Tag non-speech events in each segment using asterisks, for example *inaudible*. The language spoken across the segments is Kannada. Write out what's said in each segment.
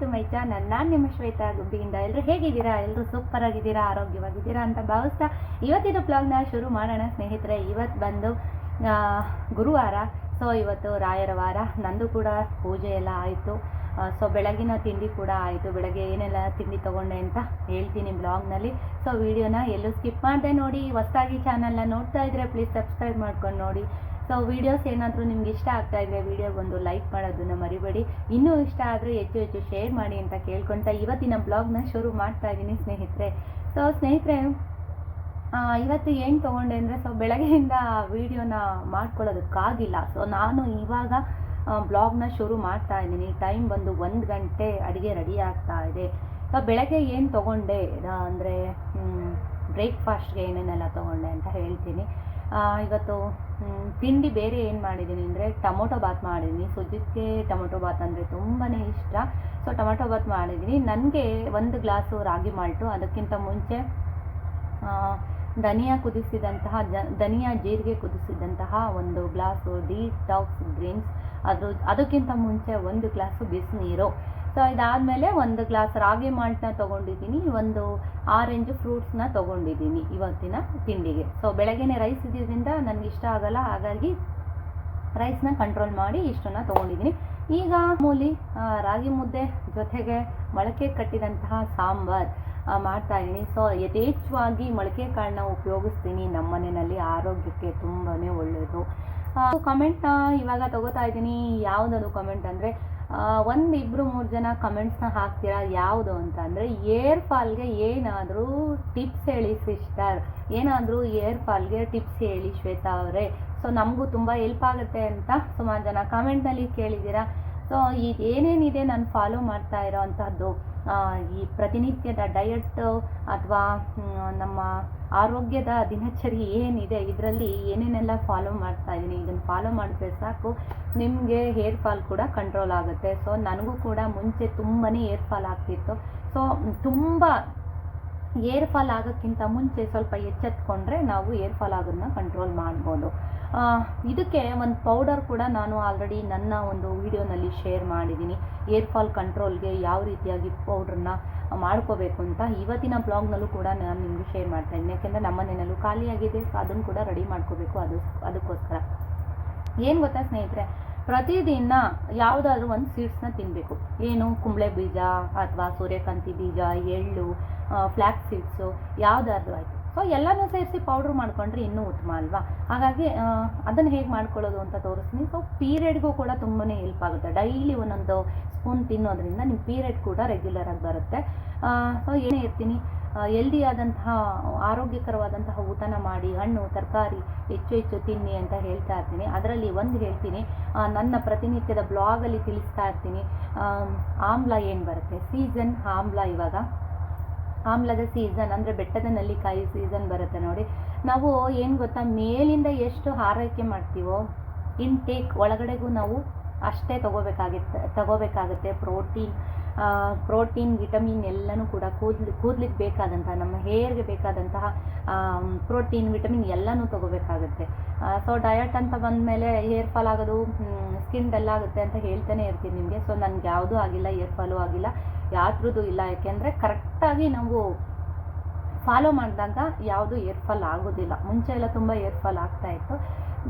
ಟು ಮೈ ನಾನು ನಿಮ್ಮ ಶ್ವೇತಾ ಗುಬ್ಬಿಯಿಂದ. ಎಲ್ಲರೂ ಹೇಗಿದ್ದೀರಾ? ಎಲ್ಲರೂ ಸೂಪರ್ ಆಗಿದ್ದೀರಾ? ಆರೋಗ್ಯವಾಗಿದ್ದೀರಾ ಅಂತ ಭಾವಿಸ್ತಾ ಇವತ್ತಿನ ಬ್ಲಾಗ್ನ ಶುರು ಮಾಡೋಣ ಸ್ನೇಹಿತರೆ. ಇವತ್ತು ಬಂದು ಗುರುವಾರ. ಸೊ ಇವತ್ತು ರಾಯರ ವಾರ. ನಂದು ಕೂಡ ಪೂಜೆ ಎಲ್ಲ ಆಯಿತು. ಸೊ ಬೆಳಗಿನ ತಿಂಡಿ ಕೂಡ ಆಯಿತು. ಬೆಳಗ್ಗೆ ಏನೆಲ್ಲ ತಿಂಡಿ ತೊಗೊಂಡೆ ಅಂತ ಹೇಳ್ತೀನಿ ಬ್ಲಾಗ್ನಲ್ಲಿ ಸೊ ವಿಡಿಯೋನ ಎಲ್ಲೂ ಸ್ಕಿಪ್ ಮಾಡದೆ ನೋಡಿ. ಹೊಸ್ದಾಗಿ ಚಾನಲ್ನ ನೋಡ್ತಾ ಇದ್ರೆ ಪ್ಲೀಸ್ ಸಬ್ಸ್ಕ್ರೈಬ್ ಮಾಡ್ಕೊಂಡು ನೋಡಿ. ಸೊ ವಿಡಿಯೋಸ್ ಏನಾದರೂ ನಿಮ್ಗೆ ಇಷ್ಟ ಆಗ್ತಾ ಇದ್ರೆ ಒಂದು ಲೈಕ್ ಮಾಡೋದನ್ನ ಮರಿಬೇಡಿ. ಇನ್ನೂ ಇಷ್ಟ ಆದರೆ ಹೆಚ್ಚು ಹೆಚ್ಚು ಶೇರ್ ಮಾಡಿ ಅಂತ ಕೇಳ್ಕೊಳ್ತಾ ಇವತ್ತಿನ ಬ್ಲಾಗ್ನ ಶುರು ಮಾಡ್ತಾ ಇದ್ದೀನಿ ಸ್ನೇಹಿತರೆ. ಸೊ ಸ್ನೇಹಿತರೆ ಇವತ್ತು ಏನು ತೊಗೊಂಡೆ ಅಂದರೆ ಸೊ ಬೆಳಗ್ಗೆಯಿಂದ ವಿಡಿಯೋನ ಮಾಡ್ಕೊಳ್ಳೋದಕ್ಕಾಗಿಲ್ಲ. ಸೊ ನಾನು ಇವಾಗ ಬ್ಲಾಗ್ನ ಶುರು ಮಾಡ್ತಾ ಇದ್ದೀನಿ. ಟೈಮ್ ಬಂದು ಒಂದು ಗಂಟೆ ಅಡುಗೆ ರೆಡಿ ಆಗ್ತಾ ಇದೆ. ಸೊ ಬೆಳಗ್ಗೆ ಏನು ತೊಗೊಂಡೆ ಅಂದರೆ ಬ್ರೇಕ್ಫಾಸ್ಟ್ಗೆ ಏನೇನೆಲ್ಲ ತೊಗೊಂಡೆ ಅಂತ ಹೇಳ್ತೀನಿ. ಇವತ್ತು ತಿಂಡಿ ಬೇರೆ ಏನು ಮಾಡಿದ್ದೀನಿ ಅಂದರೆ ಟೊಮೊಟೊ ಬಾತ್ ಮಾಡಿದ್ದೀನಿ. ಸುಜಿತ್ಗೆ ಟೊಮೊಟೊ ಬಾತ್ ಅಂದರೆ ತುಂಬಾ ಇಷ್ಟ. ಸೊ ಟೊಮೊಟೊ ಬಾತ್ ಮಾಡಿದ್ದೀನಿ. ನನಗೆ ಒಂದು ಗ್ಲಾಸು ರಾಗಿ ಮಾಲ್ಟು. ಅದಕ್ಕಿಂತ ಮುಂಚೆ ಧನಿಯಾ ಕುದಿಸಿದಂತಹ ಧನಿಯಾ ಜೀರಿಗೆ ಕುದಿಸಿದಂತಹ ಒಂದು ಗ್ಲಾಸು ಟಾಕ್ಸ್ ಗ್ರೀನ್ಸ್ ಅದ್ರ, ಅದಕ್ಕಿಂತ ಮುಂಚೆ ಒಂದು ಗ್ಲಾಸು ಬಿಸಿನೀರು. ಸೊ ಇದಾದಮೇಲೆ ಒಂದು ಗ್ಲಾಸ್ ರಾಗಿ ಮಾಲ್ಟ್ನ ತೊಗೊಂಡಿದ್ದೀನಿ, ಒಂದು ಆರೆಂಜ್ ಫ್ರೂಟ್ಸ್ನ ತೊಗೊಂಡಿದ್ದೀನಿ ಇವತ್ತಿನ ತಿಂಡಿಗೆ. ಸೊ ಬೆಳಗ್ಗೆನೆ ರೈಸ್ ಇದ್ದಿದ್ದರಿಂದ ನನಗೆ ಇಷ್ಟ ಆಗಲ್ಲ, ಹಾಗಾಗಿ ರೈಸ್ನ ಕಂಟ್ರೋಲ್ ಮಾಡಿ ಇಷ್ಟನ್ನು ತೊಗೊಂಡಿದ್ದೀನಿ. ಈಗ ಮೂಲಿ ರಾಗಿ ಮುದ್ದೆ ಜೊತೆಗೆ ಮೊಳಕೆ ಕಟ್ಟಿದಂತಹ ಸಾಂಬಾರ್ ಮಾಡ್ತಾ ಇದ್ದೀನಿ. ಸೊ ಯಥೇಚ್ಛವಾಗಿ ಮೊಳಕೆ ಕಾಳನ್ನ ಉಪಯೋಗಿಸ್ತೀನಿ. ನಮ್ಮ ಮನೆಯಲ್ಲಿ ಆರೋಗ್ಯಕ್ಕೆ ತುಂಬಾ ಒಳ್ಳೆಯದು ಕಮೆಂಟ್ನ ಇವಾಗ ತಗೋತಾ ಇದ್ದೀನಿ. ಯಾವುದದು ಕಮೆಂಟ್ ಅಂದರೆ ಒಂದು ಇಬ್ಬರು ಮೂರು ಜನ ಕಮೆಂಟ್ಸ್ನ ಹಾಕ್ತೀರಾ? ಯಾವುದು ಅಂತ ಅಂದರೆ ಏರ್ ಫಾಲ್ಗೆ ಏನಾದರೂ ಟಿಪ್ಸ್ ಹೇಳಿ ಸಿಸ್ಟರ್ ಏನಾದರೂ ಏರ್ ಫಾಲ್ಗೆ ಟಿಪ್ಸ್ ಹೇಳಿ ಶ್ವೇತಾ ಅವರೇ. ಸೊ ನಮಗೂ ತುಂಬ ಹೆಲ್ಪ್ ಆಗುತ್ತೆ ಅಂತ ಸುಮಾರು ಜನ ಕಮೆಂಟ್ನಲ್ಲಿ ಕೇಳಿದ್ದೀರಾ ಸೊ ಇದು ಏನೇನಿದೆ ನಾನು ಫಾಲೋ ಮಾಡ್ತಾ ಇರೋ ಅಂಥದ್ದು ಆ, ಈ ಪ್ರತಿನಿತ್ಯದ ಡಯಟ್ ಅಥವಾ ನಮ್ಮ ಆರೋಗ್ಯದ ದಿನಚರಿ ಏನಿದೆ, ಇದರಲ್ಲಿ ಏನೇನೆಲ್ಲ ಫಾಲೋ ಮಾಡ್ತಾ ಇದ್ದೀನಿ ಇದನ್ನು ಫಾಲೋ ಮಾಡಿದ್ರೆ ಸಾಕು. ನಿಮಗೆ ಹೇರ್ ಫಾಲ್ ಕೂಡ ಕಂಟ್ರೋಲ್ ಆಗುತ್ತೆ. ಸೊ ನನಗೂ ಕೂಡ ಮುಂಚೆ ತುಂಬಾ ಏರ್ ಫಾಲ್ ಆಗ್ತಿತ್ತು. ಸೊ ತುಂಬ ಏರ್ ಫಾಲ್ ಆಗೋಕ್ಕಿಂತ ಮುಂಚೆ ಸ್ವಲ್ಪ ಎಚ್ಚೆತ್ಕೊಂಡ್ರೆ ನಾವು ಏರ್ ಫಾಲ್ ಆಗೋದನ್ನ ಕಂಟ್ರೋಲ್ ಮಾಡ್ಬೋದು. ಇದಕ್ಕೆ ಒಂದು ಪೌಡರ್ ಕೂಡ ನಾನು ಆಲ್ರೆಡಿ ನನ್ನ ಒಂದು ವಿಡಿಯೋನಲ್ಲಿ ಶೇರ್ ಮಾಡಿದ್ದೀನಿ. ಏರ್ ಫಾಲ್ ಕಂಟ್ರೋಲ್ಗೆ ಯಾವ ರೀತಿಯಾಗಿ ಪೌಡ್ರನ್ನ ಮಾಡ್ಕೋಬೇಕು ಅಂತ ಇವತ್ತಿನ ಬ್ಲಾಗ್ನಲ್ಲೂ ಕೂಡ ನಾನು ನಿಮಗೆ ಶೇರ್ ಮಾಡ್ತಾ ಇದ್ದೀನಿ. ಯಾಕೆಂದರೆ ನಮ್ಮ ಮನೆಯಲ್ಲೂ ಖಾಲಿಯಾಗಿದೆ ಸೊ ಅದನ್ನು ಕೂಡ ರೆಡಿ ಮಾಡ್ಕೋಬೇಕು ಅದು, ಅದಕ್ಕೋಸ್ಕರ. ಏನು ಗೊತ್ತಾ ಸ್ನೇಹಿತರೆ, ಪ್ರತಿದಿನ ಯಾವುದಾದ್ರೂ ಒಂದು ಸೀಡ್ಸ್ನ ತಿನ್ನಬೇಕು ಏನು, ಕುಂಬಳೆ ಬೀಜ ಅಥವಾ ಸೂರ್ಯಕಾಂತಿ ಬೀಜ, ಎಳ್ಳು ಫ್ಲ್ಯಾಕ್ಸ್ ಸೀಡ್ಸು ಯಾವುದಾದ್ರೂ ಆಯಿತು. ಸೊ ಎಲ್ಲನೂ ಸೇರಿಸಿ ಪೌಡ್ರ್ ಮಾಡ್ಕೊಂಡ್ರೆ ಇನ್ನೂ ಉತ್ತಮ ಅಲ್ವಾ? ಹಾಗಾಗಿ ಅದನ್ನು ಹೇಗೆ ಮಾಡ್ಕೊಳ್ಳೋದು ಅಂತ ತೋರಿಸ್ತೀನಿ. ಸೊ ಪೀರಿಯಡ್ಗೂ ಕೂಡ ತುಂಬಾ ಹೆಲ್ಪ್ ಆಗುತ್ತೆ. ಡೈಲಿ ಒಂದೊಂದು ಸ್ಪೂನ್ ತಿನ್ನೋದ್ರಿಂದ ನಿಮ್ಮ ಪೀರಿಯಡ್ ಕೂಡ ರೆಗ್ಯುಲರ್ ಆಗಿ ಬರುತ್ತೆ. ಸೊ ಏನೇ ಇರ್ತೀನಿ. ಎಲ್ದಿ ಆದಂತಹ, ಆರೋಗ್ಯಕರವಾದಂತಹ ಊಟನ ಮಾಡಿ, ಹಣ್ಣು, ತರಕಾರಿ ಹೆಚ್ಚು ಹೆಚ್ಚು ತಿನ್ನಿ ಅಂತ ಹೇಳ್ತಾ ಇರ್ತೀನಿ. ಅದರಲ್ಲಿ ಒಂದು ಹೇಳ್ತೀನಿ. ನನ್ನ ಪ್ರತಿನಿತ್ಯದ ಬ್ಲಾಗಲ್ಲಿ ತಿಳಿಸ್ತಾ ಇರ್ತೀನಿ. ಆಮ್ಲ ಏನು ಬರುತ್ತೆ? ಸೀಸನ್ ಆಮ್ಲ ಇವಾಗ. ಆಮ್ಲದ ಸೀಸನ್ ಅಂದರೆ ಬೆಟ್ಟದ ನೆಲ್ಲಿಕಾಯಿ ಸೀಸನ್ ಬರುತ್ತೆ ನೋಡಿ. ನಾವು ಏನು ಗೊತ್ತಾ? ಮೇಲಿಂದ ಎಷ್ಟು ಆರೈಕೆ ಮಾಡ್ತೀವೋ ಇನ್ಟೇಕ್ ಒಳಗಡೆಗೂ ನಾವು ಅಷ್ಟೇ ತಗೋಬೇಕಾಗುತ್ತೆ ತಗೋಬೇಕಾಗುತ್ತೆ ಪ್ರೋಟೀನ್ ಪ್ರೋಟೀನ್ ವಿಟಮಿನ್ ಎಲ್ಲನೂ ಕೂಡ ಕೂದಲು ಕೂದ್ಲಿಕ್ಕೆ ಬೇಕಾದಂತಹ, ನಮ್ಮ ಹೇರ್ಗೆ ಬೇಕಾದಂತಹ ಪ್ರೋಟೀನ್ ವಿಟಮಿನ್ ಎಲ್ಲನೂ ತಗೋಬೇಕಾಗುತ್ತೆ. ಸೊ ಡಯಟ್ ಅಂತ ಬಂದಮೇಲೆ ಹೇರ್ ಫಾಲ್ ಆಗೋದು ಸ್ಕಿನ್ ಡಲ್ ಆಗುತ್ತೆ ಅಂತ ಹೇಳ್ತಾನೆ ಇರ್ತೀನಿ ನಿಮಗೆ. ಸೊ ನನಗೆ ಯಾವುದೂ ಆಗಿಲ್ಲ ಹೇರ್ ಫಾಲು ಆಗಿಲ್ಲ. ಯಾವ್ದ್ರದ್ದು ಇಲ್ಲ, ಯಾಕೆಂದರೆ ಕರೆಕ್ಟಾಗಿ ನಾವು ಫಾಲೋ ಮಾಡಿದಾಗ ಯಾವುದು ಏರ್ಫಾಲ್ ಆಗೋದಿಲ್ಲ. ಮುಂಚೆ ಎಲ್ಲ ತುಂಬ ಏರ್ಫಾಲ್ ಆಗ್ತಾ ಇತ್ತು.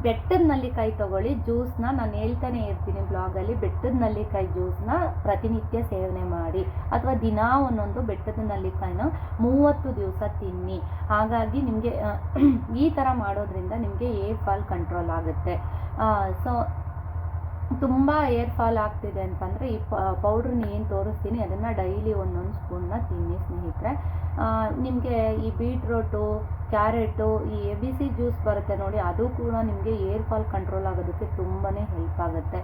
ಬೆಟ್ಟದ ನಲ್ಲಿಕಾಯಿ ತಗೊಳ್ಳಿ ಜ್ಯೂಸ್ನ ನಾನು ಹೇಳ್ತಾನೆ ಇರ್ತೀನಿ ಬ್ಲಾಗಲ್ಲಿ ಬೆಟ್ಟದ ನಲ್ಲಿಕಾಯಿ ಜ್ಯೂಸ್ನ ಪ್ರತಿನಿತ್ಯ ಸೇವನೆ ಮಾಡಿ. ಅಥವಾ ದಿನ ಒಂದೊಂದು ಬೆಟ್ಟದ ನಲ್ಲಿಕಾಯಿನ ಮೂವತ್ತು ದಿವಸ ತಿನ್ನಿ. ಹಾಗಾಗಿ ನಿಮಗೆ ಈ ಥರ ಮಾಡೋದ್ರಿಂದ ನಿಮಗೆ ಏರ್ಫಾಲ್ ಕಂಟ್ರೋಲ್ ಆಗುತ್ತೆ. ಸೊ ತುಂಬ ಏರ್ ಫಾಲ್ ಆಗ್ತಿದೆ ಅಂತಂದರೆ ಈ ಪೌಡ್ರನ್ನ ಏನು ತೋರಿಸ್ತೀನಿ, ಅದನ್ನು ಡೈಲಿ ಒಂದೊಂದು ಸ್ಪೂನ್ನ ತಿನ್ನಿ ಸ್ನೇಹಿತರೆ. ನಿಮಗೆ ಈ ಬೀಟ್ರೋಟು ಕ್ಯಾರೆಟು ಈ ಎ ಬಿ ಸಿ ಜ್ಯೂಸ್ ಬರುತ್ತೆ ನೋಡಿ, ಅದು ಕೂಡ ನಿಮಗೆ ಏರ್ ಫಾಲ್ ಕಂಟ್ರೋಲ್ ಆಗೋದಕ್ಕೆ ತುಂಬಾ ಹೆಲ್ಪ್ ಆಗುತ್ತೆ.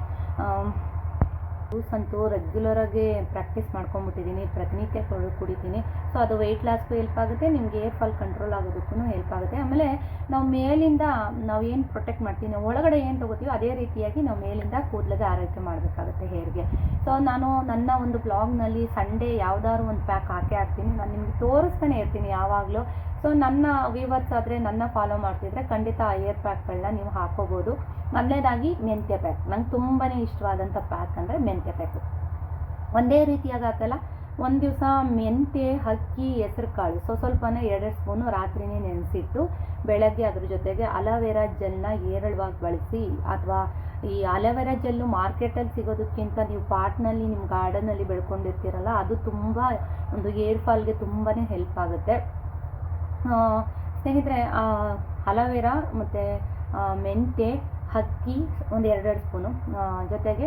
ಜ್ಯೂಸ್ ಅಂತೂ ರೆಗ್ಯುಲರಾಗಿ ಪ್ರಾಕ್ಟೀಸ್ ಮಾಡ್ಕೊಂಬಿಟ್ಟಿದ್ದೀನಿ ಪ್ರತಿನಿತ್ಯ ಕುಡಿತೀನಿ. ಸೊ ಅದು ವೆಯ್ಟ್ ಲಾಸ್ಗೂ ಹೆಲ್ಪ್ ಆಗುತ್ತೆ, ನಿಮಗೆ ಏರ್ ಫಾಲ್ ಕಂಟ್ರೋಲ್ ಆಗೋದಕ್ಕೂ ಹೆಲ್ಪ್ ಆಗುತ್ತೆ. ಆಮೇಲೆ ನಾವು ಮೇಲಿಂದ ನಾವು ಏನು ಪ್ರೊಟೆಕ್ಟ್ ಮಾಡ್ತೀವಿ ಒಳಗಡೆ ಏನು ತೊಗೋತೀವೋ ಅದೇ ರೀತಿಯಾಗಿ ನಾವು ಮೇಲಿಂದ ಕೂದಲಿಗೆ ಆರೈಕೆ ಮಾಡಬೇಕಾಗುತ್ತೆ ಹೇರ್ಗೆ ಸೊ ನಾನು ನನ್ನ ಒಂದು ಬ್ಲಾಗ್ನಲ್ಲಿ ಸಂಡೇ ಯಾವ್ದಾದ್ರು ಒಂದು ಪ್ಯಾಕ್ ಹಾಕೇ ಹಾಕ್ತೀನಿ. ನಾನು ನಿಮ್ಗೆ ತೋರಿಸ್ತಾನೆ ಇರ್ತೀನಿ ಯಾವಾಗಲೂ. ಸೊ ನನ್ನ ವ್ಯೂವರ್ಸ್ ಆದರೆ ನನ್ನ ಫಾಲೋ ಮಾಡ್ತಿದ್ರೆ ಖಂಡಿತ ಏರ್ ಪ್ಯಾಕ್ಗಳನ್ನ ನೀವು ಹಾಕೋಬೋದು. ಮೊದಲನೇದಾಗಿ ಮೆಂತ್ಯ ಪ್ಯಾಕ್ ನಂಗೆ ತುಂಬಾ ಇಷ್ಟವಾದಂಥ ಪ್ಯಾಕ್ ಅಂದರೆ ಮೆಂತ್ಯ ಪ್ಯಾಕು ಒಂದೇ ರೀತಿಯಾಗಿ ಹಾಕಲ್ಲ ಒಂದು ದಿವಸ ಮೆಂತ್ಯ, ಅಕ್ಕಿ ಹೆಸರು ಕಾಳು ಸೊ ಸ್ವಲ್ಪನೇ ಎರಡೆರಡು ಸ್ಪೂನು ರಾತ್ರಿನೇ ನೆನೆಸಿಟ್ಟು, ಬೆಳಗ್ಗೆ ಅದ್ರ ಜೊತೆಗೆ ಅಲೋವೆರಾ ಜೆಲ್ನ ಏರಳವಾಗಿ ಬಳಸಿ, ಅಥವಾ ಈ ಅಲೋವೆರಾ ಜೆಲ್ಲು ಮಾರ್ಕೆಟಲ್ಲಿ ಸಿಗೋದಕ್ಕಿಂತ ನೀವು ಪಾಟ್ನಲ್ಲಿ ನಿಮ್ಮ ಗಾರ್ಡನಲ್ಲಿ ಬೆಳ್ಕೊಂಡಿರ್ತೀರಲ್ಲ, ಅದು ತುಂಬ ಒಂದು ಏರ್ ಫಾಲ್ಗೆ ತುಂಬಾ ಹೆಲ್ಪ್ ಆಗುತ್ತೆ. ಸ್ನೇಹಿತರೆ ಅಲೋವೆರಾ ಮತ್ತು ಮೆಂತ್ಯ ಅಕ್ಕಿ ಒಂದು ಎರಡೆರಡು ಸ್ಪೂನು. ಜೊತೆಗೆ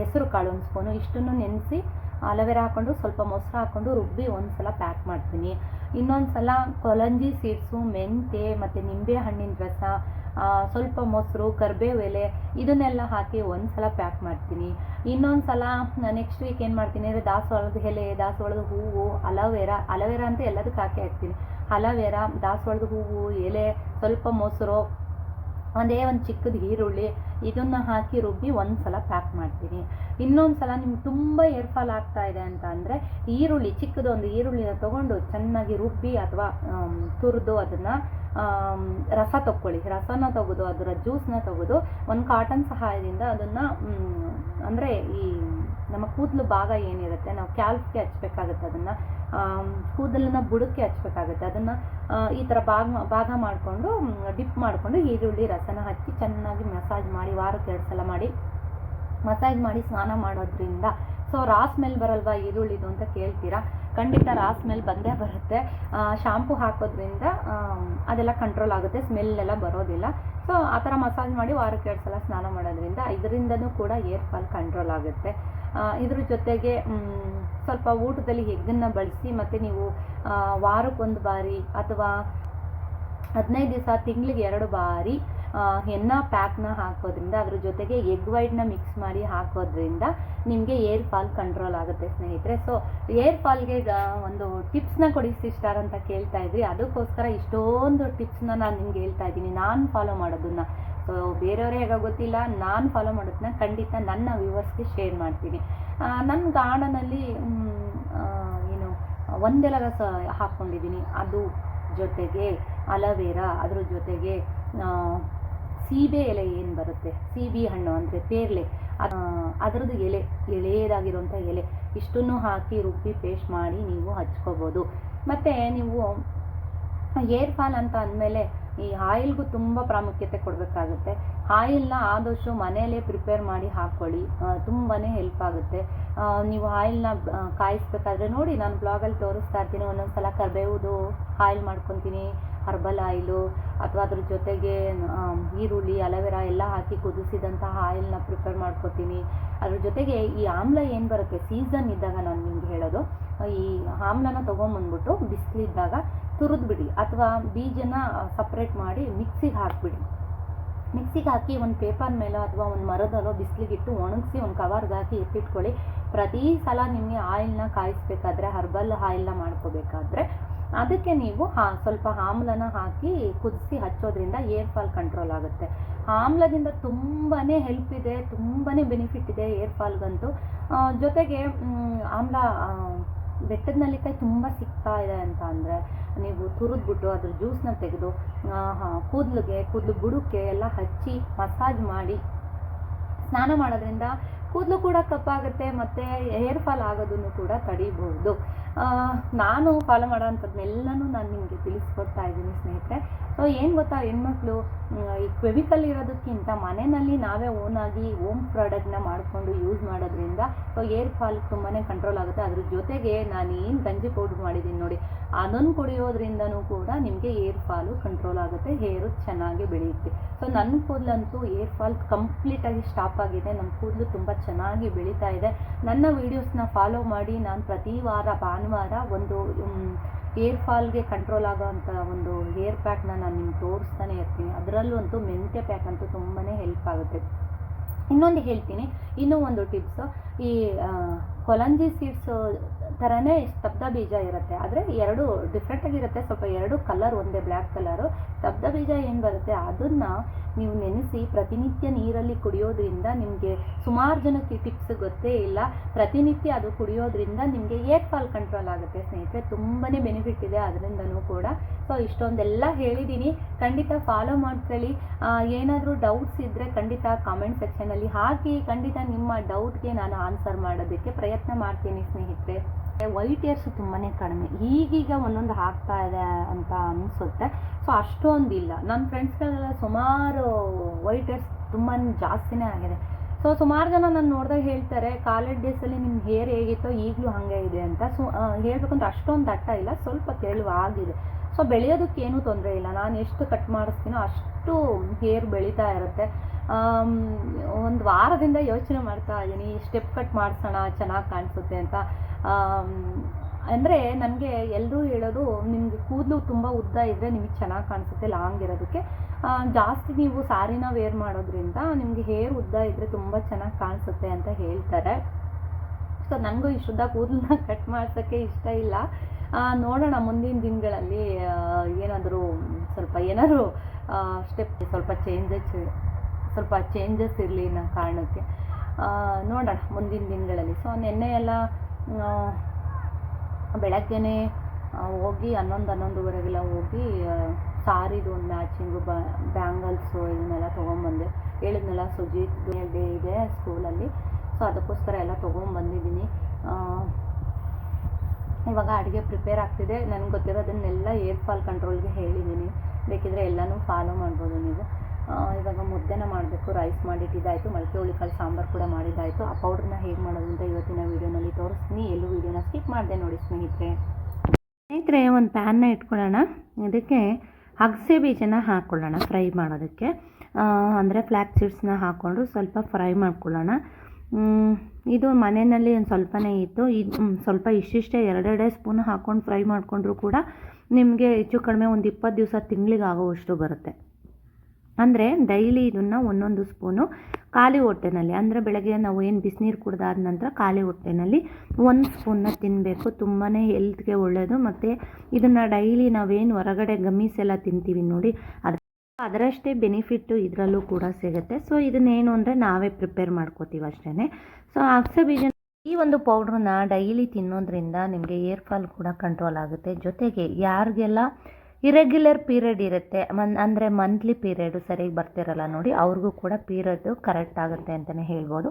ಹೆಸರು ಕಾಳು ಒಂದು ಸ್ಪೂನು. ಇಷ್ಟನ್ನು ನೆನೆಸಿ ಅಲೋವೆರಾ ಹಾಕ್ಕೊಂಡು ಸ್ವಲ್ಪ ಮೊಸರು ಹಾಕ್ಕೊಂಡು ರುಬ್ಬಿ ಒಂದು ಸಲ ಪ್ಯಾಕ್ ಮಾಡ್ತೀನಿ. ಇನ್ನೊಂದು ಸಲ ಕೊಲಂಜಿ ಸೀಡ್ಸು ಮೆಂತ್ಯ ಮತ್ತು ನಿಂಬೆ ಹಣ್ಣಿನ ರಸ ಸ್ವಲ್ಪ ಮೊಸರು ಕರ್ಬೇವು ಎಲೆ ಇದನ್ನೆಲ್ಲ ಹಾಕಿ ಒಂದು ಸಲ ಪ್ಯಾಕ್ ಮಾಡ್ತೀನಿ. ಇನ್ನೊಂದು ಸಲ ನೆಕ್ಸ್ಟ್ ವೀಕ್ ಏನು ಮಾಡ್ತೀನಿ ಅಂದರೆ ದಾಸವಾಳದ ಎಲೆ, ದಾಸವಾಳದ ಹೂವು, ಅಲೋವೆರಾ ಅಲೋವೆರಾ ಅಂತ ಎಲ್ಲದಕ್ಕೆ ಹಾಕಿ ಹಾಕ್ತೀನಿ. ಅಲೋವೆರಾ, ದಾಸವಾಳದ ಹೂವು, ಎಲೆ, ಸ್ವಲ್ಪ ಮೊಸರು, ಒಂದೇ ಒಂದು ಚಿಕ್ಕದು ಈರುಳ್ಳಿ, ಇದನ್ನು ಹಾಕಿ ರುಬ್ಬಿ ಒಂದು ಸಲ ಪ್ಯಾಕ್ ಮಾಡ್ತೀನಿ. ಇನ್ನೊಂದು ಸಲ ನಿಮ್ಗೆ ತುಂಬ ಏರ್ ಫಾಲ್ ಆಗ್ತಾ ಇದೆ ಅಂತ ಅಂದರೆ ಈರುಳ್ಳಿ ಚಿಕ್ಕದೊಂದು ಈರುಳ್ಳಿನ ತೊಗೊಂಡು ಚೆನ್ನಾಗಿ ರುಬ್ಬಿ ಅಥವಾ ತುರಿದು ಅದನ್ನು ರಸ ತಕ್ಕೊಳ್ಳಿ. ರಸನ ತೆಗೆದು, ಅದರ ಜ್ಯೂಸ್ನ ತೆಗೆದು ಒಂದು ಕಾಟನ್ ಸಹಾಯದಿಂದ ಅದನ್ನು ಅಂದರೆ ಈ ನಮ್ಮ ಕೂದಲು ಭಾಗ ಏನಿರುತ್ತೆ, ನಾವು ಕ್ಯಾಲ್ಫ್ಗೆ ಹಚ್ಬೇಕಾಗುತ್ತೆ ಅದನ್ನು ಕೂದಲನ್ನ ಬುಡಕ್ಕೆ ಹಚ್ಬೇಕಾಗುತ್ತೆ. ಅದನ್ನು ಈ ಥರ ಭಾಗ ಭಾಗ ಮಾಡಿಕೊಂಡು ಡಿಪ್ ಮಾಡಿಕೊಂಡು ಈರುಳ್ಳಿ, ರಸನ ಹಚ್ಚಿ ಚೆನ್ನಾಗಿ ಮಸಾಜ್ ಮಾಡಿ, ವಾರಕ್ಕೆ ಎರಡು ಸಲ ಮಾಡಿ, ಮಸಾಜ್ ಮಾಡಿ ಸ್ನಾನ ಮಾಡೋದ್ರಿಂದ. ಸೊ ರಾ ಸ್ಮೆಲ್ ಬರಲ್ವಾ ಈರುಳ್ಳಿದು ಅಂತ ಕೇಳ್ತೀರಾ? ಖಂಡಿತ ರಾ ಸ್ಮೆಲ್ ಬಂದೇ ಬರುತ್ತೆ. ಶಾಂಪು ಹಾಕೋದ್ರಿಂದ ಅದೆಲ್ಲ ಕಂಟ್ರೋಲ್ ಆಗುತ್ತೆ. ಸ್ಮೆಲ್ ಎಲ್ಲ ಬರೋದಿಲ್ಲ. ಸೊ ಆ ಥರ ಮಸಾಜ್ ಮಾಡಿ ವಾರಕ್ಕೆ ಎರಡು ಸಲ ಸ್ನಾನ ಮಾಡೋದ್ರಿಂದ ಇದರಿಂದನೂ ಕೂಡ ಏರ್ ಫಾಲ್ ಕಂಟ್ರೋಲ್ ಆಗುತ್ತೆ. ಇದ್ರ ಜೊತೆಗೆ ಸ್ವಲ್ಪ ಊಟದಲ್ಲಿ ಎಗ್ಗನ್ನು ಬಳಸಿ ಮತ್ತು ನೀವು ವಾರಕ್ಕೊಂದು ಬಾರಿ ಅಥವಾ ಹದಿನೈದು ದಿವಸ, ತಿಂಗಳಿಗೆ ಎರಡು ಬಾರಿ ಹೆನ್ನ ಪ್ಯಾಕ್ನ ಹಾಕೋದ್ರಿಂದ, ಅದ್ರ ಜೊತೆಗೆ ಎಗ್ ವೈಟ್ನ ಮಿಕ್ಸ್ ಮಾಡಿ ಹಾಕೋದ್ರಿಂದ ನಿಮಗೆ ಏರ್ ಫಾಲ್ ಕಂಟ್ರೋಲ್ ಆಗುತ್ತೆ ಸ್ನೇಹಿತರೆ. ಸೊ, ಏರ್ ಫಾಲ್ಗೆ ಒಂದು ಟಿಪ್ಸ್ನ ಕೊಡಿ ಸಿಸ್ಟರ್ ಅಂತ ಕೇಳ್ತಾ ಇದ್ರಿ. ಅದಕ್ಕೋಸ್ಕರ ಇಷ್ಟೊಂದು ಟಿಪ್ಸ್ನ ನಾನು ನಿಮ್ಗೆ ಹೇಳ್ತಾ ಇದ್ದೀನಿ. ನಾನು ಫಾಲೋ ಮಾಡೋದನ್ನ. ಬೇರೆಯವರೇ ಹೇಗೋ ಗೊತ್ತಿಲ್ಲ. ನಾನು ಫಾಲೋ ಮಾಡೋದನ್ನ ಖಂಡಿತ ನನ್ನ ವ್ಯೂವರ್ಸ್ಗೆ ಶೇರ್ ಮಾಡ್ತೀನಿ. ನನ್ನ ಗಾರ್ಡನಲ್ಲಿ ಏನು ಒಂದೆಲ ರಸ ಹಾಕ್ಕೊಂಡಿದ್ದೀನಿ ಅದು ಜೊತೆಗೆ ಅಲವೇರಾ, ಅದ್ರ ಜೊತೆಗೆ ಸೀಬೆ ಎಲೆ ಏನು ಬರುತ್ತೆ? ಸೀಬಿ ಹಣ್ಣು ಅಂದರೆ ಪೇರ್ಲೆ. ಅದ್- ಅದರದ್ದು ಎಲೆ ಎಳೆಯದಾಗಿರುವಂಥ ಎಲೆ. ಇಷ್ಟನ್ನು ಹಾಕಿ ರುಬ್ಬಿ ಪೇಸ್ಟ್ ಮಾಡಿ ನೀವು ಹಚ್ಕೋಬೋದು. ಮತ್ತು ನೀವು ಏರ್ ಫಾಲ್ ಅಂತ ಅಂದಮೇಲೆ ಈ ಆಯಿಲ್ಗೂ ತುಂಬ ಪ್ರಾಮುಖ್ಯತೆ ಕೊಡಬೇಕಾಗುತ್ತೆ. ಆಯಿಲ್ನ ಆದಷ್ಟು ಮನೆಯಲ್ಲೇ ಪ್ರಿಪೇರ್ ಮಾಡಿ ಹಾಕ್ಕೊಳ್ಳಿ ತುಂಬಾ ಹೆಲ್ಪ್ ಆಗುತ್ತೆ. ನೀವು ಆಯಿಲ್ನ ಕಾಯಿಸ್ಬೇಕಾದ್ರೆ ನೋಡಿ, ನಾನು ಬ್ಲಾಗಲ್ಲಿ ತೋರಿಸ್ತಾ ಇರ್ತೀನಿ. ಒಂದೊಂದು ಸಲ ಕರಿಬೇವುದು ಆಯಿಲ್ ಮಾಡ್ಕೊತೀನಿ. ಹರ್ಬಲ್ ಆಯಿಲು ಅಥವಾ ಅದ್ರ ಜೊತೆಗೆ ಈರುಳ್ಳಿ, ಅಲವೆರಾ ಎಲ್ಲ ಹಾಕಿ ಕುದಿಸಿದಂತಹ ಆಯಿಲ್ನ ಪ್ರಿಪೇರ್ ಮಾಡ್ಕೊತೀನಿ. ಅದ್ರ ಜೊತೆಗೆ ಈ ಆಮ್ಲ ಏನು ಬರುತ್ತೆ? ಸೀಸನ್ ಇದ್ದಾಗ ನಾನು ನಿಮ್ಗೆ ಹೇಳೋದು. ಈ ಆಮ್ಲನ ತೊಗೊಂಬಂದ್ಬಿಟ್ಟು ಬಿಸಿಲಿದ್ದಾಗ ತುರಿದ್ಬಿಡಿ ಅಥವಾ ಬೀಜನ ಸಪ್ರೇಟ್ ಮಾಡಿ ಮಿಕ್ಸಿಗೆ ಹಾಕಿಬಿಡಿ. ಮಿಕ್ಸಿಗೆ ಹಾಕಿ ಒಂದು ಪೇಪರ್ ಮೇಲೋ ಅಥವಾ ಒಂದು ಮರದಲ್ಲೋ ಬಿಸಿಲಿಗಿಟ್ಟು ಒಣಗಿಸಿ ಒಂದು ಕವರ್ಗೆ ಹಾಕಿ ಎತ್ತಿಟ್ಕೊಳ್ಳಿ. ಪ್ರತಿ ಸಲ ನಿಮಗೆ ಆಯಿಲ್ನ ಕಾಯಿಸ್ಬೇಕಾದ್ರೆ ಹರ್ಬಲ್ ಆಯಿಲ್ನ ಮಾಡ್ಕೋಬೇಕಾದ್ರೆ, ಅದಕ್ಕೆ ನೀವು ಹಾ, ಸ್ವಲ್ಪ ಆಮ್ಲನ ಹಾಕಿ ಕುದಿಸಿ ಹಚ್ಚೋದ್ರಿಂದ ಏರ್ ಫಾಲ್ ಕಂಟ್ರೋಲ್ ಆಗುತ್ತೆ. ಆಮ್ಲದಿಂದ ತುಂಬಾ ಹೆಲ್ಪ್ ಇದೆ ತುಂಬಾ ಬೆನಿಫಿಟ್ ಇದೆ ಏರ್ ಫಾಲ್ಗಂತೂ ಜೊತೆಗೆ ಆಮ್ಲ ಬೆಟ್ಟದ ನೆಲ್ಲಿಕಾಯಿ ತುಂಬ ಸಿಗ್ತಾ ಇದೆ ಅಂತ ಅಂದರೆ ನೀವು ತುರಿದ್ಬಿಟ್ಟು ಅದ್ರ ಜ್ಯೂಸ್ನ ತೆಗೆದು ಕೂದಲಿಗೆ, ಕೂದಲು ಬುಡಕ್ಕೆ ಎಲ್ಲ ಹಚ್ಚಿ ಮಸಾಜ್ ಮಾಡಿ ಸ್ನಾನ ಮಾಡೋದ್ರಿಂದ ಕೂದಲು ಕೂಡ ಕಪ್ಪಾಗುತ್ತೆ ಮತ್ತು ಹೇರ್ ಫಾಲ್ ಆಗೋದನ್ನು ಕೂಡ ತಡಿಬಹುದು. ನಾನು ಫಾಲೋ ಮಾಡೋವಂಥದ್ದನ್ನೆಲ್ಲನೂ ನಾನು ನಿಮಗೆ ತಿಳಿಸ್ಕೊಡ್ತಾ ಇದ್ದೀನಿ ಸ್ನೇಹಿತರೆ. ಸೊ ಏನು ಗೊತ್ತಾ, ಹೆಣ್ಮಕ್ಳು ಈ ಕೆಮಿಕಲ್ ಇರೋದಕ್ಕಿಂತ ಮನೆಯಲ್ಲಿ ನಾವೇ ಓನಾಗಿ ಓಮ್ ಪ್ರಾಡಕ್ಟ್ನ ಮಾಡಿಕೊಂಡು ಯೂಸ್ ಮಾಡೋದ್ರಿಂದ ಸೊ ಏರ್ ಫಾಲ್ ತುಂಬಾ ಕಂಟ್ರೋಲ್ ಆಗುತ್ತೆ. ಅದ್ರ ಜೊತೆಗೆ ನಾನು ಏನು ಗಂಜಿ ಪೌಡ್ರ್ ಮಾಡಿದ್ದೀನಿ ನೋಡಿ ಅದನ್ನು ಕುಡಿಯೋದ್ರಿಂದನೂ ಕೂಡ ನಿಮಗೆ ಏರ್ ಫಾಲು ಕಂಟ್ರೋಲ್ ಆಗುತ್ತೆ ಹೇರು ಚೆನ್ನಾಗಿ ಬೆಳೆಯುತ್ತೆ. ಸೊ ನನ್ನ ಕೂದಲಂತೂ ಏರ್ ಫಾಲ್ ಕಂಪ್ಲೀಟಾಗಿ ಸ್ಟಾಪ್ ಆಗಿದೆ ನನ್ನ ಕೂದಲು ತುಂಬ ಚೆನ್ನಾಗಿ ಬೆಳೀತಾ ಇದೆ. ನನ್ನ ವೀಡಿಯೋಸ್ನ ಫಾಲೋ ಮಾಡಿ ನಾನು ಪ್ರತಿ ವಾರ ಭಾನುವಾರ ಒಂದು ಏರ್ ಫಾಲ್ಗೆ ಕಂಟ್ರೋಲ್ ಆಗೋವಂಥ ಒಂದು ಹೇರ್ ಪ್ಯಾಕ್ನ ನಾನು ನಿಮ್ಗೆ ತೋರಿಸ್ತಾನೆ ಇರ್ತೀನಿ. ಅದರಲ್ಲೂ ಅಂತೂ ಮೆಂತ್ಯ ಪ್ಯಾಕ್ ಅಂತೂ ತುಂಬಾ ಹೆಲ್ಪ್ ಆಗುತ್ತೆ. ಇನ್ನೊಂದು ಹೇಳ್ತೀನಿ. ಇನ್ನೂ ಒಂದು ಟಿಪ್ಸು ಈ ಕೊಲಂಜಿ ಸೀಡ್ಸ್ ಥರನೇ ಸ್ತಬ್ಧ ಬೀಜ ಇರುತ್ತೆ. ಆದರೆ ಎರಡು ಡಿಫ್ರೆಂಟಾಗಿರುತ್ತೆ ಸ್ವಲ್ಪ ಎರಡು ಕಲರ್ ಒಂದೇ ಬ್ಲ್ಯಾಕ್ ಕಲರು ಸ್ತಬ್ಧ ಬೀಜ ಏನು ಬರುತ್ತೆ? ಅದನ್ನು ನೀವು ನೆನೆಸಿ ಪ್ರತಿನಿತ್ಯ ನೀರಲ್ಲಿ ಕುಡಿಯೋದ್ರಿಂದ ನಿಮಗೆ ಸುಮಾರು ಜನಕ್ಕೆ ಟಿಪ್ಸ್ ಗೊತ್ತೇ ಇಲ್ಲ. ಪ್ರತಿನಿತ್ಯ ಅದು ಕುಡಿಯೋದ್ರಿಂದ ನಿಮಗೆ ಏರ್ ಫಾಲ್ ಕಂಟ್ರೋಲ್ ಆಗುತ್ತೆ ಸ್ನೇಹಿತರೆ. ತುಂಬಾ ಬೆನಿಫಿಟ್ ಇದೆ ಅದರಿಂದನೂ ಕೂಡ. ಸೊ ಇಷ್ಟೊಂದೆಲ್ಲ ಹೇಳಿದ್ದೀನಿ ಖಂಡಿತ ಫಾಲೋ ಮಾಡ್ಕೊಳ್ಳಿ. ಏನಾದರೂ ಡೌಟ್ಸ್ ಇದ್ದರೆ ಖಂಡಿತ ಕಾಮೆಂಟ್ ಸೆಕ್ಷನಲ್ಲಿ ಹಾಕಿ ಖಂಡಿತ ನಿಮ್ಮ ಡೌಟ್ಗೆ ನಾನು ಆನ್ಸರ್ ಮಾಡೋದಕ್ಕೆ ಪ್ರಯತ್ನ ಮಾಡ್ತೀನಿ ಸ್ನೇಹಿತರೆ. ವೈಟ್ ಏರ್ಸ್ ತುಂಬಾ ಕಡಿಮೆ. ಈಗೀಗ ಒಂದೊಂದು ಆಗ್ತಾ ಇದೆ ಅಂತ ಅನಿಸುತ್ತೆ. ಸೊ ಅಷ್ಟೊಂದಿಲ್ಲ. ನನ್ನ ಫ್ರೆಂಡ್ಸ್ಗಳೆಲ್ಲ ಸುಮಾರು ವೈಟ್ ಏರ್ಸ್ ತುಂಬಾ ಜಾಸ್ತಿನೇ ಆಗಿದೆ. ಸೊ ಸುಮಾರು ಜನ ನಾನು ನೋಡಿದಾಗ ಹೇಳ್ತಾರೆ, ಕಾಲೇಜ್ ಡೇಸಲ್ಲಿ ನಿಮ್ಮ ಹೇರ್ ಹೇಗಿತ್ತೋ ಈಗಲೂ ಹಾಗೆ ಇದೆ ಅಂತ. ಸೊ ಹೇಳ್ಬೇಕಂದ್ರೆ ಅಷ್ಟೊಂದು ದಟ್ಟ ಇಲ್ಲ, ಸ್ವಲ್ಪ ತೆಳುವಾಗಿದೆ ಸೊ ಬೆಳೆಯೋದಕ್ಕೆ ಏನೂ ತೊಂದರೆ ಇಲ್ಲ. ನಾನು ಎಷ್ಟು ಕಟ್ ಮಾಡಿಸ್ತೀನೋ ಅಷ್ಟು ಹೇರ್ ಬೆಳೀತಾ ಇರುತ್ತೆ. ಒಂದು ವಾರದಿಂದ ಯೋಚನೆ ಮಾಡ್ತಾ ಇದ್ದೀನಿ ಸ್ಟೆಪ್ ಕಟ್ ಮಾಡಿಸೋಣ, ಚೆನ್ನಾಗಿ ಕಾಣಿಸುತ್ತೆ ಅಂತ. ಅಂದರೆ ನನಗೆ ಎಲ್ಲರೂ ಹೇಳೋದು ನಿಮಗೆ ಕೂದಲು ತುಂಬ ಉದ್ದ ಇದ್ದರೆ ನಿಮಗೆ ಚೆನ್ನಾಗಿ ಕಾಣಿಸುತ್ತೆ, ಲಾಂಗ್ ಇರೋದಕ್ಕೆ. ಜಾಸ್ತಿ ನೀವು ಸ್ಯಾರಿನ ವೇರ್ ಮಾಡೋದ್ರಿಂದ ನಿಮಗೆ ಹೇರ್ ಉದ್ದ ಇದ್ದರೆ ತುಂಬ ಚೆನ್ನಾಗಿ ಕಾಣಿಸುತ್ತೆ ಅಂತ ಹೇಳ್ತಾರೆ. ಸೊ ನನಗೂ ಇಷ್ಟುದ್ದ ಕೂದಲನ್ನ ಕಟ್ *laughs* ಮಾಡ್ಸೋಕ್ಕೆ ಇಷ್ಟ ಇಲ್ಲ. ನೋಡೋಣ ಮುಂದಿನ ದಿನಗಳಲ್ಲಿ ಏನಾದರೂ ಸ್ವಲ್ಪ ಏನಾದರೂ ಸ್ಟೆಪ್ ಸ್ವಲ್ಪ ಚೇಂಜಸ್ ಸ್ವಲ್ಪ ಚೇಂಜಸ್ ಇರಲಿ ಅನ್ನೋ ಕಾರಣಕ್ಕೆ. ನೋಡೋಣ ಮುಂದಿನ ದಿನಗಳಲ್ಲಿ. ಸೊ ನಿನ್ನೆ ಎಲ್ಲ ಆ, ಬೆಳಗ್ಗೆನೇ ಹೋಗಿ ಹನ್ನೊಂದು ಹನ್ನೊಂದುವರೆಗೆಲ್ಲ ಹೋಗಿ ಸಾರಿದು ಒಂದು ಮ್ಯಾಚಿಂಗು ಬ್ಯಾಂಗಲ್ಸು ಇದನ್ನೆಲ್ಲ ತೊಗೊಂಬಂದೆ. ಹೇಳಿದ್ನಲ್ಲ ಸುಜಿತ್ ಡೇ ಇದೆ ಸ್ಕೂಲಲ್ಲಿ ಸೊ ಅದಕ್ಕೋಸ್ಕರ ಎಲ್ಲ ತೊಗೊಂಬಂದಿದ್ದೀನಿ. ಇವಾಗ ಅಡುಗೆ ಪ್ರಿಪೇರ್ ಆಗ್ತಿದೆ. ನನಗೆ ಗೊತ್ತಿರೋದನ್ನೆಲ್ಲ ಏರ್ ಫಾಲ್ ಕಂಟ್ರೋಲ್ಗೆ ಹೇಳಿದ್ದೀನಿ. ಬೇಕಿದ್ರೆ ಎಲ್ಲನೂ ಫಾಲೋ ಮಾಡ್ಬೋದು ನೀವು. ಇವಾಗ ಮುದ್ದೆನ ಮಾಡಬೇಕು ರೈಸ್ ಮಾಡಿಟ್ಟಿದ್ದಾಯಿತು ಮೊಳಕೆ ಹುಳಿಕಾಳು ಸಾಂಬಾರು ಕೂಡ ಮಾಡಿದ್ದಾಯಿತು. ಆ ಪೌಡ್ರನ್ನ ಹೇಗೆ ಮಾಡೋದು ಅಂತ ಇವತ್ತಿನ ವೀಡಿಯೋನಲ್ಲಿ ತೋರಿಸ್ತೀನಿ. ಎಲ್ಲೂ ವೀಡಿಯೋನ ಸ್ಕಿಪ್ ಮಾಡಿದೆ ನೋಡಿ ಸ್ನೇಹಿತರೆ. ಸ್ನೇಹಿತರೆ, ಒಂದು ಪ್ಯಾನ್ನ ಇಟ್ಕೊಳ್ಳೋಣ. ಇದಕ್ಕೆ ಅಗಸೆ ಬೀಜನ ಹಾಕ್ಕೊಳ್ಳೋಣ ಫ್ರೈ ಮಾಡೋದಕ್ಕೆ. ಅಂದರೆ ಫ್ಲ್ಯಾಕ್ ಸೀಡ್ಸ್ನ ಹಾಕ್ಕೊಂಡು ಸ್ವಲ್ಪ ಫ್ರೈ ಮಾಡ್ಕೊಳ್ಳೋಣ. ಇದು ಮನೆಯಲ್ಲಿ ಒಂದು ಸ್ವಲ್ಪನೇ ಇತ್ತು. ಇದು ಸ್ವಲ್ಪ ಇಷ್ಟಿಷ್ಟೇ ಎರಡೆರಡೇ ಸ್ಪೂನ್ ಹಾಕ್ಕೊಂಡು ಫ್ರೈ ಮಾಡಿಕೊಂಡ್ರೂ ಕೂಡ ನಿಮಗೆ ಹೆಚ್ಚು ಕಡಿಮೆ ಒಂದು ಇಪ್ಪತ್ತು ದಿವಸ ತಿಂಗಳಿಗೆ ಆಗುವಷ್ಟು ಬರುತ್ತೆ. ಅಂದರೆ ಡೈಲಿ ಇದನ್ನು ಒಂದೊಂದು ಸ್ಪೂನು ಖಾಲಿ ಹೊಟ್ಟೆನಲ್ಲಿ, ಅಂದರೆ ಬೆಳಗ್ಗೆ ನಾವು ಏನು ಬಿಸಿನೀರು ಕುಡ್ದಾದ ನಂತರ ಖಾಲಿ ಹೊಟ್ಟೆನಲ್ಲಿ ಒಂದು ಸ್ಪೂನ್ನ ತಿನ್ನಬೇಕು ತುಂಬಾ ಹೆಲ್ತ್ಗೆ ಒಳ್ಳೆಯದು ಮತ್ತು ಇದನ್ನು ಡೈಲಿ ನಾವೇನು ಹೊರಗಡೆ ಗಮ್ಮೀಸ್ ಎಲ್ಲ ತಿಂತೀವಿ ನೋಡಿ, ಅದು ಅದರಷ್ಟೇ ಬೆನಿಫಿಟ್ಟು ಇದರಲ್ಲೂ ಕೂಡ ಸಿಗುತ್ತೆ. ಸೊ ಇದನ್ನೇನು ಅಂದರೆ ನಾವೇ ಪ್ರಿಪೇರ್ ಮಾಡ್ಕೋತೀವಿ ಅಷ್ಟೇ ಸೊ ಅಗಸೆ ಬೀಜ ಈ ಒಂದು ಪೌಡ್ರನ್ನ ಡೈಲಿ ತಿನ್ನೋದ್ರಿಂದ ನಿಮಗೆ ಏರ್ ಫಾಲ್ ಕೂಡ ಕಂಟ್ರೋಲ್ ಆಗುತ್ತೆ. ಜೊತೆಗೆ ಯಾರಿಗೆಲ್ಲ ಇರೆಗ್ಯುಲರ್ ಪೀರಿಯಡ್ ಇರುತ್ತೆ. ಮನ್, ಅಂದರೆ ಮಂತ್ಲಿ ಪೀರಿಯಡು ಸರಿಯಾಗಿ ಬರ್ತಿರಲ್ಲ ನೋಡಿ. ಅವ್ರಿಗೂ ಕೂಡ ಪೀರಿಯಡ್ಡು ಕರೆಕ್ಟ್ ಆಗುತ್ತೆ ಅಂತಲೇ ಹೇಳ್ಬೋದು.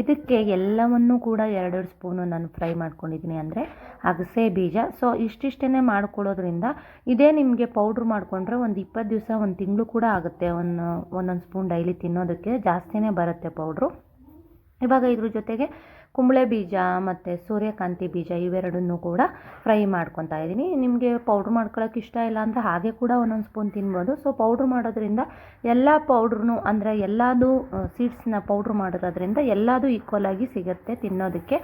ಇದಕ್ಕೆ ಎಲ್ಲವನ್ನೂ ಕೂಡ ಎರಡೆರಡು ಸ್ಪೂನು ನಾನು ಫ್ರೈ ಮಾಡ್ಕೊಂಡಿದ್ದೀನಿ ಅಂದರೆ ಅಗಸೆ ಬೀಜ. ಸೊ ಇಷ್ಟಿಷ್ಟೇ ಮಾಡ್ಕೊಳ್ಳೋದ್ರಿಂದ ಇದೇ ನಿಮಗೆ ಪೌಡ್ರ್ ಮಾಡಿಕೊಂಡ್ರೆ ಒಂದು ಇಪ್ಪತ್ತು ದಿವಸ, ಒಂದು ತಿಂಗಳು ಕೂಡ ಆಗುತ್ತೆ. ಒಂದು, ಒಂದೊಂದು ಸ್ಪೂನ್ ಡೈಲಿ ತಿನ್ನೋದಕ್ಕೆ ಜಾಸ್ತಿನೇ ಬರುತ್ತೆ ಪೌಡ್ರು ಇವಾಗ ಇದ್ರ ಜೊತೆಗೆ ಕುಂಬಳೆ ಬೀಜ ಮತ್ತು ಸೂರ್ಯಕಾಂತಿ ಬೀಜ ಇವೆರಡನ್ನೂ ಕೂಡ ಫ್ರೈ ಮಾಡ್ಕೊತಾ ಇದ್ದೀನಿ. ನಿಮಗೆ ಪೌಡ್ರ್ ಮಾಡ್ಕೊಳ್ಳೋಕೆ ಇಷ್ಟ ಇಲ್ಲ ಅಂದರೆ ಹಾಗೆ ಕೂಡ ಒಂದೊಂದು ಸ್ಪೂನ್ ತಿನ್ಬೋದು. ಸೊ ಪೌಡ್ರ್ ಮಾಡೋದ್ರಿಂದ ಎಲ್ಲ ಪೌಡ್ರೂ ಅಂದರೆ ಎಲ್ಲದೂ ಸೀಡ್ಸ್ನ ಪೌಡ್ರ್ ಮಾಡಿರೋದ್ರಿಂದ ಎಲ್ಲದೂ ಈಕ್ವಲ್ ಆಗಿ ಸಿಗುತ್ತೆ ತಿನ್ನೋದಕ್ಕೆ.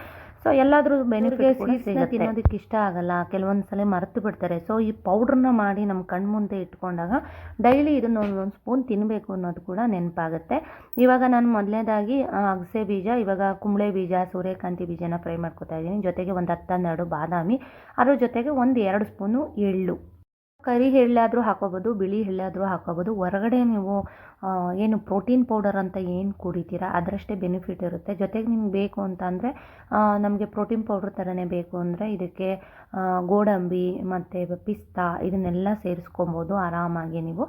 ಸೊ ಎಲ್ಲಾದರೂ ಬೆನಿಫಿಟ್ ತಿನ್ನೋದಕ್ಕೆ ಇಷ್ಟ ಆಗಲ್ಲ ಕೆಲವೊಂದು ಸಲ ಮರೆತು ಬಿಡ್ತಾರೆ. ಸೊ ಈ ಪೌಡ್ರನ್ನ ಮಾಡಿ ನಮ್ಮ ಕಣ್ಣು ಮುಂದೆ ಇಟ್ಕೊಂಡಾಗ ಡೈಲಿ ಇದನ್ನು ಒಂದೊಂದು ಸ್ಪೂನ್ ತಿನ್ನಬೇಕು ಅನ್ನೋದು ಕೂಡ ನೆನಪಾಗುತ್ತೆ. ಇವಾಗ ನಾನು ಮೊದಲನೇದಾಗಿ ಅಗಸೆ ಬೀಜ ಇವಾಗ ಕುಂಬಳೆ ಬೀಜ ಸೂರ್ಯಕಾಂತಿ ಬೀಜನ ಫ್ರೈ ಮಾಡ್ಕೊತಾ ಇದ್ದೀನಿ. ಜೊತೆಗೆ ಒಂದು ಹತ್ತನ್ನೆರಡು ಬಾದಾಮಿ ಅದ್ರ ಜೊತೆಗೆ ಒಂದು ಎರಡು ಸ್ಪೂನು ಎಳ್ಳು. ಕರಿ ಎಳ್ಳಾದರೂ ಹಾಕೋಬೋದು ಬಿಳಿ ಎಳ್ಳಾದರೂ ಹಾಕೋಬೋದು. ಹೊರಗಡೆ ನೀವು ಏನು ಪ್ರೋಟೀನ್ ಪೌಡರ್ ಅಂತ ಏನು ಕುಡಿತೀರ? ಅದರಷ್ಟೇ ಬೆನಿಫಿಟ್ ಇರುತ್ತೆ. ಜೊತೆಗೆ ನಿಮ್ಗೆ ಬೇಕು ಅಂತ ಅಂದರೆ ನಮಗೆ ಪ್ರೋಟೀನ್ ಪೌಡ್ರ್ ಥರನೇ ಬೇಕು ಅಂದರೆ ಇದಕ್ಕೆ ಗೋಡಂಬಿ ಮತ್ತು ಪಿಸ್ತಾ ಇದನ್ನೆಲ್ಲ ಸೇರಿಸ್ಕೊಬೋದು ಆರಾಮಾಗಿ ನೀವು.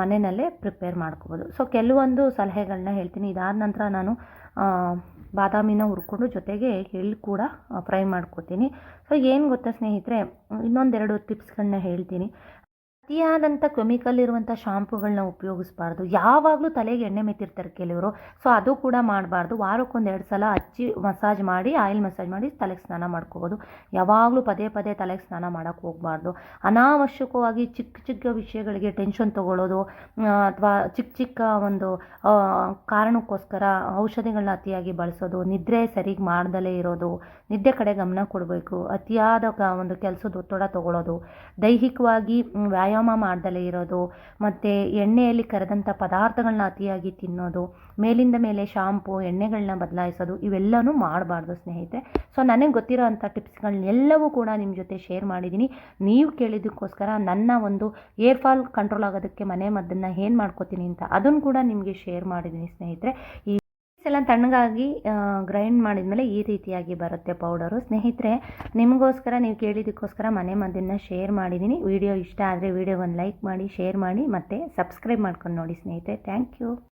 ಮನೆಯಲ್ಲೇ ಪ್ರಿಪೇರ್ ಮಾಡ್ಕೋಬೋದು. ಸೊ, ಕೆಲವೊಂದು ಸಲಹೆಗಳನ್ನ ಹೇಳ್ತೀನಿ. ಇದಾದ ನಂತರ ನಾನು ಬಾದಾಮಿನ ಹುರ್ಕೊಂಡು ಜೊತೆಗೆ ಎಳ್ಳು ಕೂಡ ಫ್ರೈ ಮಾಡ್ಕೋತೀನಿ. ಸೊ, ಏನು ಗೊತ್ತಾ ಸ್ನೇಹಿತರೆ? ಇನ್ನೊಂದೆರಡು ಟಿಪ್ಸ್ಗಳನ್ನ ಹೇಳ್ತೀನಿ. ಅತಿಯಾದಂಥ ಕೆಮಿಕಲ್ ಇರುವಂಥ ಶಾಂಪುಗಳನ್ನ ಉಪಯೋಗಿಸ್ಬಾರ್ದು. ಯಾವಾಗಲೂ ತಲೆಗೆ ಎಣ್ಣೆ ಮೆತ್ತಿರ್ತಾರೆ ಕೆಲವರು. ಸೊ, ಅದು ಕೂಡ ಮಾಡಬಾರ್ದು. ವಾರಕ್ಕೊಂದು ಎರಡು ಸಲ ಹಚ್ಚಿ ಮಸಾಜ್ ಮಾಡಿ, ಆಯಿಲ್ ಮಸಾಜ್ ಮಾಡಿ ತಲೆಗೆ ಸ್ನಾನ ಮಾಡ್ಕೋಬೋದು. ಯಾವಾಗಲೂ ಪದೇ ಪದೇ ತಲೆಗೆ ಸ್ನಾನ ಮಾಡೋಕ್ಕೆ ಹೋಗಬಾರ್ದು. ಅನಾವಶ್ಯಕವಾಗಿ ಚಿಕ್ಕ ಚಿಕ್ಕ ವಿಷಯಗಳಿಗೆ ಟೆನ್ಷನ್ ತೊಗೊಳ್ಳೋದು ಅಥವಾ ಚಿಕ್ಕ ಚಿಕ್ಕ ಒಂದು ಕಾರಣಕ್ಕೋಸ್ಕರ ಔಷಧಿಗಳನ್ನ ಅತಿಯಾಗಿ ಬಳಸೋದು, ನಿದ್ರೆ ಸರಿಗೆ ಮಾಡ್ದಲೇ ಇರೋದು ನಿದ್ದೆ ಕಡೆ ಗಮನ ಕೊಡಬೇಕು. ಅತಿಯಾದ ಒಂದು ಕೆಲಸದ ಒತ್ತಡ ತಗೊಳ್ಳೋದು ದೈಹಿಕವಾಗಿ ವ್ಯಾಯಾಮ ಮಾಡ್ದಲೇ ಇರೋದು, ಮತ್ತು ಎಣ್ಣೆಯಲ್ಲಿ ಕರೆದಂಥ ಪದಾರ್ಥಗಳನ್ನ ಅತಿಯಾಗಿ ತಿನ್ನೋದು, ಮೇಲಿಂದ ಮೇಲೆ ಶಾಂಪು ಎಣ್ಣೆಗಳನ್ನ ಬದಲಾಯಿಸೋದು, ಇವೆಲ್ಲನೂ ಮಾಡಬಾರ್ದು ಸ್ನೇಹಿತರೆ. ಸೊ, ನನಗೆ ಗೊತ್ತಿರೋ ಅಂಥ ಟಿಪ್ಸ್ಗಳನ್ನೆಲ್ಲವೂ ಕೂಡ ನಿಮ್ಮ ಜೊತೆ ಶೇರ್ ಮಾಡಿದ್ದೀನಿ. ನೀವು ಕೇಳಿದ್ದಕ್ಕೋಸ್ಕರ ನನ್ನ ಒಂದು ಏರ್ ಫಾಲ್ ಕಂಟ್ರೋಲ್ ಆಗೋದಕ್ಕೆ ಮನೆ ಮದ್ದನ್ನು ಏನು ಮಾಡ್ಕೋತೀನಿ ಅಂತ ಅದನ್ನು ಕೂಡ ನಿಮಗೆ ಶೇರ್ ಮಾಡಿದ್ದೀನಿ ಸ್ನೇಹಿತರೆ. ಈ ಎಲ್ಲ ತಣ್ಣಗಾಗಿ ಗ್ರೈಂಡ್ ಮಾಡಿದ್ಮೇಲೆ ಈ ರೀತಿಯಾಗಿ ಬರುತ್ತೆ ಪೌಡರು ಸ್ನೇಹಿತರೆ, ನಿಮಗೋಸ್ಕರ, ನೀವು ಕೇಳಿದ್ದಕ್ಕೋಸ್ಕರ ಮನೆ ಮದ್ದನ್ನು ಶೇರ್ ಮಾಡಿದ್ದೀನಿ. ವಿಡಿಯೋ ಇಷ್ಟ ಆದರೆ ವಿಡಿಯೋಗೊಂದು ಲೈಕ್ ಮಾಡಿ ಶೇರ್ ಮಾಡಿ, ಮತ್ತು ಸಬ್ಸ್ಕ್ರೈಬ್ ಮಾಡ್ಕೊಂಡು ನೋಡಿ ಸ್ನೇಹಿತರೆ. Thank you